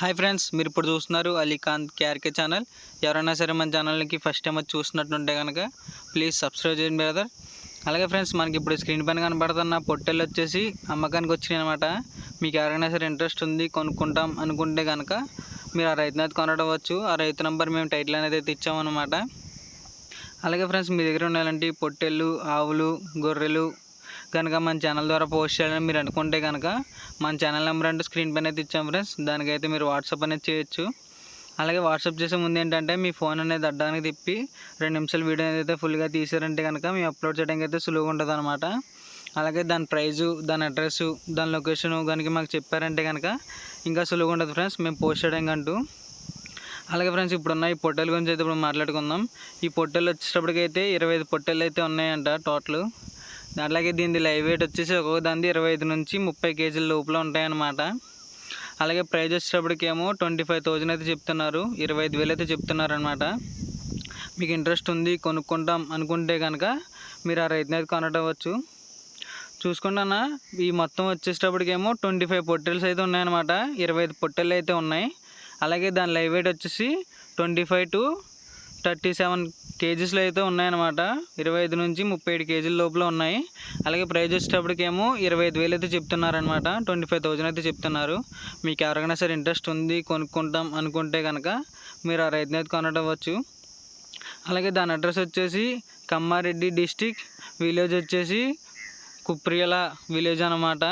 Hi friends మీరు ఇప్పుడు చూస్తున్నారు అలీఖాన్ కేఆర్కే ఛానల్. ఎవరైనా సరే మన ఛానల్కి ఫస్ట్ టైం వచ్చి చూసినట్టుంటే కనుక ప్లీజ్ సబ్స్క్రైబ్ చేయండి బ్రదర్. అలాగే ఫ్రెండ్స్ మనకి ఇప్పుడు స్క్రీన్ పైన కనబడుతున్న పొట్టెలు వచ్చేసి అమ్మకానికి వచ్చినాయి అనమాట మీకు ఎవరైనా సరే ఇంట్రెస్ట్ ఉంది కొనుక్కుంటాం అనుకుంటే కనుక మీరు ఆ రైతునైతే కొనడవచ్చు. ఆ రైతు నెంబర్ మేము టైటిల్ అనేది అయితే ఇచ్చామన్నమాట. అలాగే ఫ్రెండ్స్ మీ దగ్గర ఉండాలంటే పొట్టెళ్ళు ఆవులు గొర్రెలు కనుక మన ఛానల్ ద్వారా పోస్ట్ చేయాలని మీరు అనుకుంటే కనుక మన ఛానల్ నెంబర్ అంటే స్క్రీన్ పైన అయితే ఇచ్చాం ఫ్రెండ్స్ దానికైతే మీరు వాట్సాప్ అనేది చేయొచ్చు. అలాగే వాట్సాప్ చేసే ముందు ఏంటంటే మీ ఫోన్ అనేది అడ్డానికి తిప్పి రెండు నిమిషాలు వీడియో అనేది అయితే ఫుల్గా తీసారంటే కనుక మేము అప్లోడ్ చేయడానికి అయితే సులువుగా ఉంటుంది అనమాట అలాగే దాని ప్రైజు దాని అడ్రస్ దాని లొకేషన్ కనుక మాకు చెప్పారంటే కనుక ఇంకా సులువుగా ఉంటుంది ఫ్రెండ్స్ మేము పోస్ట్ చేయడానికి అంటూ. అలాగే ఫ్రెండ్స్ ఇప్పుడున్న ఈ పొట్టెల గురించి అయితే ఇప్పుడు మాట్లాడుకుందాం. ఈ పొట్టెలు వచ్చేటప్పటికైతే ఇరవై ఐదు పొట్టెలు అయితే ఉన్నాయంట టోటల్ అలాగే దీని లైవ్ వెయిట్ వచ్చేసి ఒక్కొక్క దాని ఇరవై ఐదు నుంచి ముప్పై కేజీల లోపల ఉంటాయన్నమాట. అలాగే ప్రైజ్ వచ్చేటప్పటికేమో ట్వంటీ ఫైవ్ థౌజండ్ అయితే చెప్తున్నారు. ఇరవై ఐదు వేలు అయితే చెప్తున్నారు అనమాట మీకు ఇంట్రెస్ట్ ఉంది కొనుక్కుంటాం అనుకుంటే కనుక మీరు ఆ రైతుని అయితే కొనటవచ్చు. చూసుకుంటానా ఈ మొత్తం వచ్చేటప్పటికేమో ట్వంటీ ఫైవ్ పొట్టెల్స్ అయితే ఉన్నాయన్నమాట. ఇరవై ఐదు పొట్టెలు అయితే ఉన్నాయి. అలాగే దాని లైవ్ వెయిట్ వచ్చేసి twenty five to thirty seven కేజీస్లో అయితే ఉన్నాయన్నమాట. ఇరవై ఐదు నుంచి ముప్పై ఏడు కేజీల లోపల ఉన్నాయి. అలాగే ప్రైజ్ వచ్చేటప్పటికేమో ఇరవై ఐదు వేలు అయితే చెప్తున్నారనమాట ట్వంటీ ఫైవ్ థౌజండ్ అయితే చెప్తున్నారు. మీకు ఎవరికైనా సరే ఇంట్రెస్ట్ ఉంది కొనుక్కుంటాం అనుకుంటే కనుక మీరు ఆ రైతుని అయితే కొనడవచ్చు అలాగే దాని అడ్రస్ వచ్చేసి కమ్మారెడ్డి డిస్టిక్ విలేజ్ వచ్చేసి కుప్రియల విలేజ్ అనమాట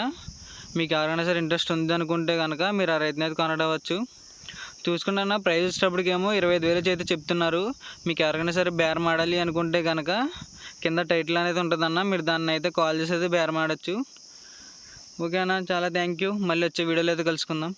మీకు ఎవరైనా సరే ఇంట్రెస్ట్ ఉంది అనుకుంటే కనుక మీరు ఆ రైతుని అయితే కొనడవచ్చు చూసుకుంటున్న ప్రైస్ వచ్చేటప్పటికేమో ఇరవై ఐదు వేలు అయితే చెప్తున్నారు. మీకు ఎవరికైనా సరే బేరం ఆడాలి అనుకుంటే కనుక కింద టైటిల్ అనేది ఉంటుందన్న మీరు దాన్ని అయితే కాల్ చేసి అయితే బేరం ఆడచ్చు. అన్న చాలా థ్యాంక్ యూ మళ్ళీ వచ్చే వీడియోలో అయితే కలుసుకుందాం.